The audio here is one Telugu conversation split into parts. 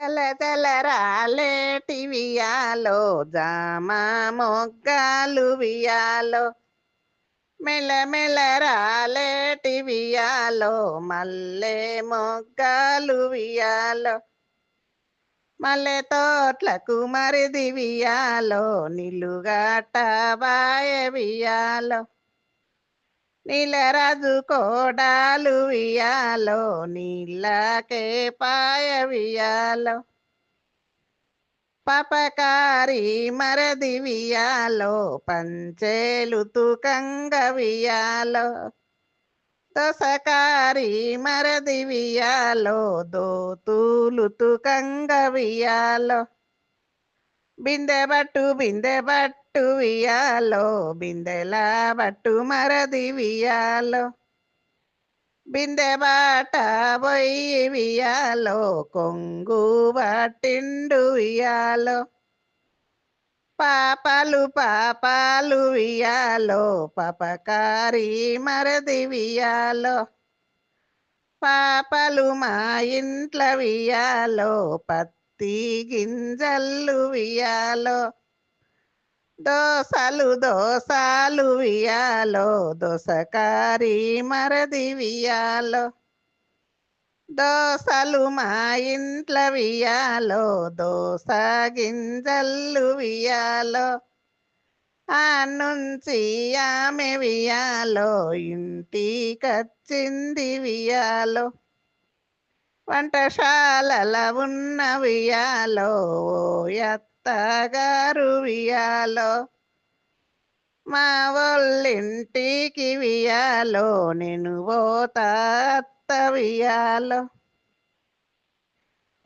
తెల్ల తెల్ల రాలేటి వియాలో జామ వియాలో మెల్ల మెల్ల రాలేటి మల్లె మొగ్గాలు వియాలో మల్లె తోట్లకు మరిది వియాలో నిలుగాట బాయవియాలో నీలరాజు కోడాలు వియాలో నీళ్ళకే పాయ వియాలో పాపకారి మరది వియాలో పంచేలు తుకంగ వియాలో దోసకారి మరది వియాలో దోతూలు తుకంగ వియాలో బిందె బట్టు బిందె బట్టు వియాలో బిందెల బట్టు మరది వియాలో బిందె బాట పోయి వియాలో కొంగు బట్టిండు వియాలో పాపాలు పాపాలు వియాలో పపకారి మరది వియాలో పాపలు మా ఇంట్ల వియాలో పత్తి గింజల్లు వియాలో దోసలు దోసాలు వియాలో దోసకారి మరది వియాలో దోసలు మా ఇంట్ల వియాలో దోస గింజల్లు వియాలో ఆ నుంచి ఆమె వియాలో ఇంటికచ్చింది వియాలో వంటశాలల ఉన్న వియాలో ఓ అత్తగారు వియాలో మా వాళ్ళింటికి వియాలో నేను పోతా అత్త వియాలో.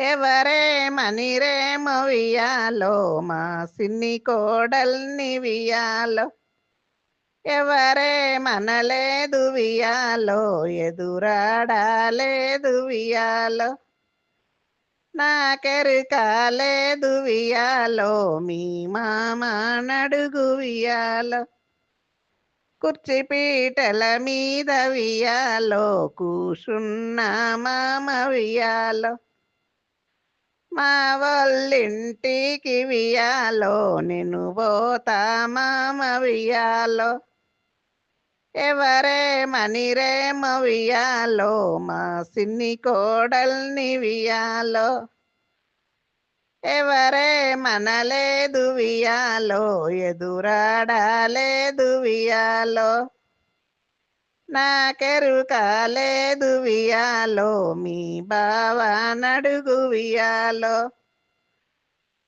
ఎవరేమనిరేమో వియాలో మా సిన్ని కోడల్ని వియాలో. ఎవరేమనలేదు వియాలో ఎదురాడలేదు వియాలో. నాకెరుకాలేదు వియాలో మీ మామ నడుగు వియాలో. కుర్చీ పీటల మీద వియాలో కూసున్న మామ వియాలో. మా వాళ్ళింటికి వియాలో నేను పోతా మామ వియాలో. ఎవరే ఎవరేమనిరేమో వియాలో మా సిన్ని కోడల్ని వియాలో. ఎవరే మనలేదు వియాలో? ఎదురాడలేదు వియాలో. నాకెరుకాలేదు వియాలో? మీ బావ నడుగు వియాలో.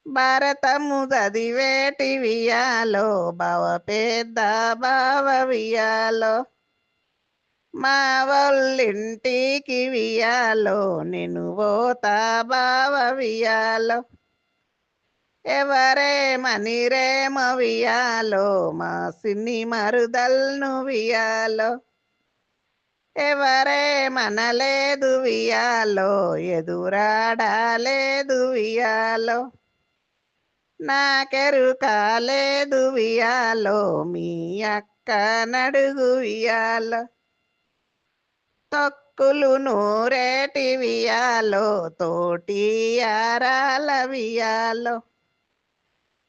భారతము చదివేటి వియాలో బావ పెద్ద బావ వియాలో మా వల్లింటికి వియాలో నేను పోతా బావ వియాలో ఎవరేమనిరేమో వియాలో మా సిన్ని మరుదల్ను వియాలో ఎవరేమనలేదు వియాలో ఎదురాడలేదు వియాలో నాకెరుకాలేదు వియాలో మీ అక్క నడుగు వియాలో తొక్కులు నూరేటి వియాలో తోటి ఆరాల వియాలో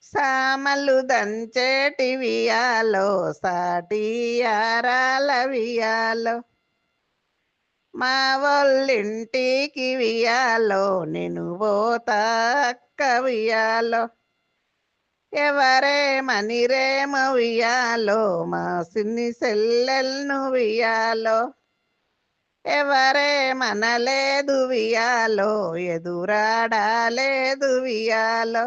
సామలు దంచేటి వియాలో సాటి ఆరాల వియాలో మా వాళ్ళింటికి వియాలో నేను పోతా అక్క వియాలో ఎవరేమనిరేమో వియాలో మా సిన్ని సెల్లెల్ను వియాలో ఎవరేమనలేదు వియాలో ఎదురాడలేదు వియాలో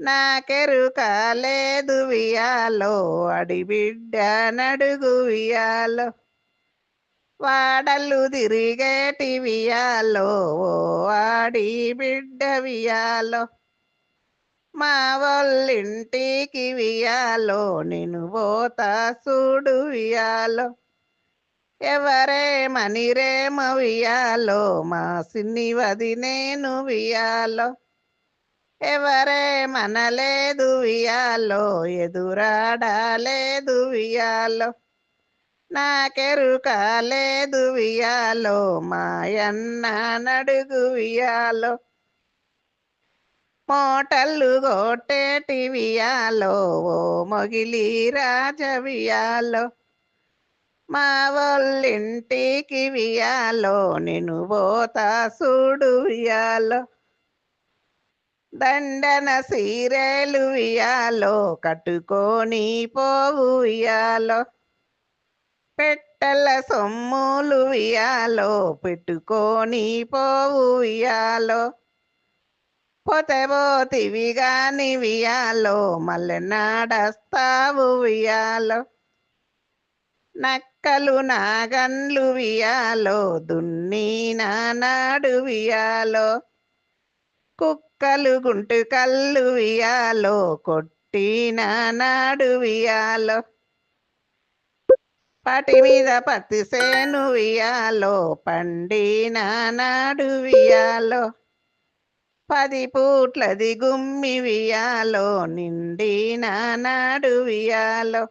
నాకెరుకాలేదు వియాలో అడిబిడ్డ నడుగు వియాలో వాడలు తిరిగేటి వియాలో ఓ ఆడి బిడ్డ వియాలో మా వాళ్ళింటికి వియాలో నేను పోతా చూడు వియాలో ఎవరేమనిరేమో వియాలో మా సిన్ని నేను వియాలో ఎవరేమనలేదు వియాలో ఎదురాడలేదు వియాలో నాకెరుకాలేదు వియాలో మాయన్న నడుగు వియాలో మోటల్లు గొట్టేటివియాలో ఓ మొగిలి రాజవియాలో మా వాళ్ళింటికి వియాలో నేను పోతా చూడు వియాలో. దండన సీరేలు వియాలో కట్టుకొని పోవు వియాలో. పెట్టల సొమ్ములు వియాలో పెట్టుకొని పోవు వియాలో. పోతే పోతివి గాని వియాలో మళ్ళీ నాడస్తావు వియాలో. నక్కలు నాగన్లు వియాలో దున్ని నానాడు వియాలో. కుక్కలు గుంటు కళ్ళు వియాలో కొట్టి నానాడు వియాలో. పాటి మీద పత్తి సేను వియాలో పండి నానాడు వియాలో. పది పూట్లది గుమ్మి వియాలో నిండి నాడు వియాలో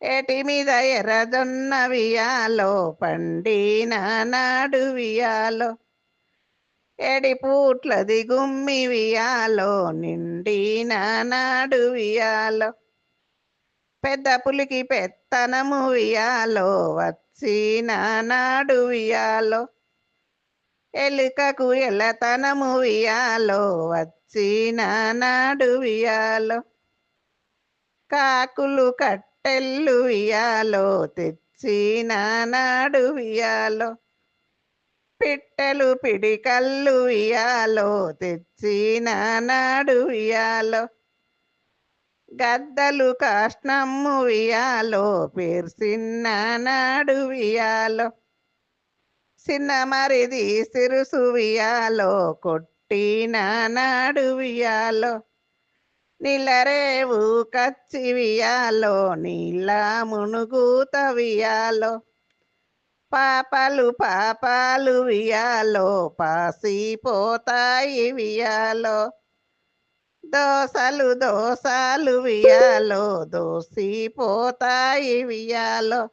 ఏటి మీద ఎర్రజొన్న వియాలో పండి నానాడు వియాలో ఏడి పూట్లది గుమ్మి వియాలో నిండి నాడు వియాలో పెద్ద పులికి పెత్తనము వియాలో వచ్చి నాడు వియాలో ఎలుకకు ఎలతనము వియాలో వచ్చి నానాడు వియాలో కాకులు కట్టెల్లు వియాలో తెచ్చి నానాడు వియాలో పిట్టెలు పిడికల్లు వియాలో తెచ్చి నాడు వియాలో గద్దలు కాష్ణమ్ము వియాలో పేర్సిన్న నాడు వియాలో చిన్న మరిది సిరుసువియాలో కొట్టిన నాడువియాలో నాడు వియాలో. నిలరేవు కచ్చివియాలో నీళ్ళ మునుగుత వియాలో. పాపలు పాపాలు వియాలో పాసిపోతాయి వియాలో. దోసలు దోసాలు వియాలో దోసిపోతాయి వియాలో.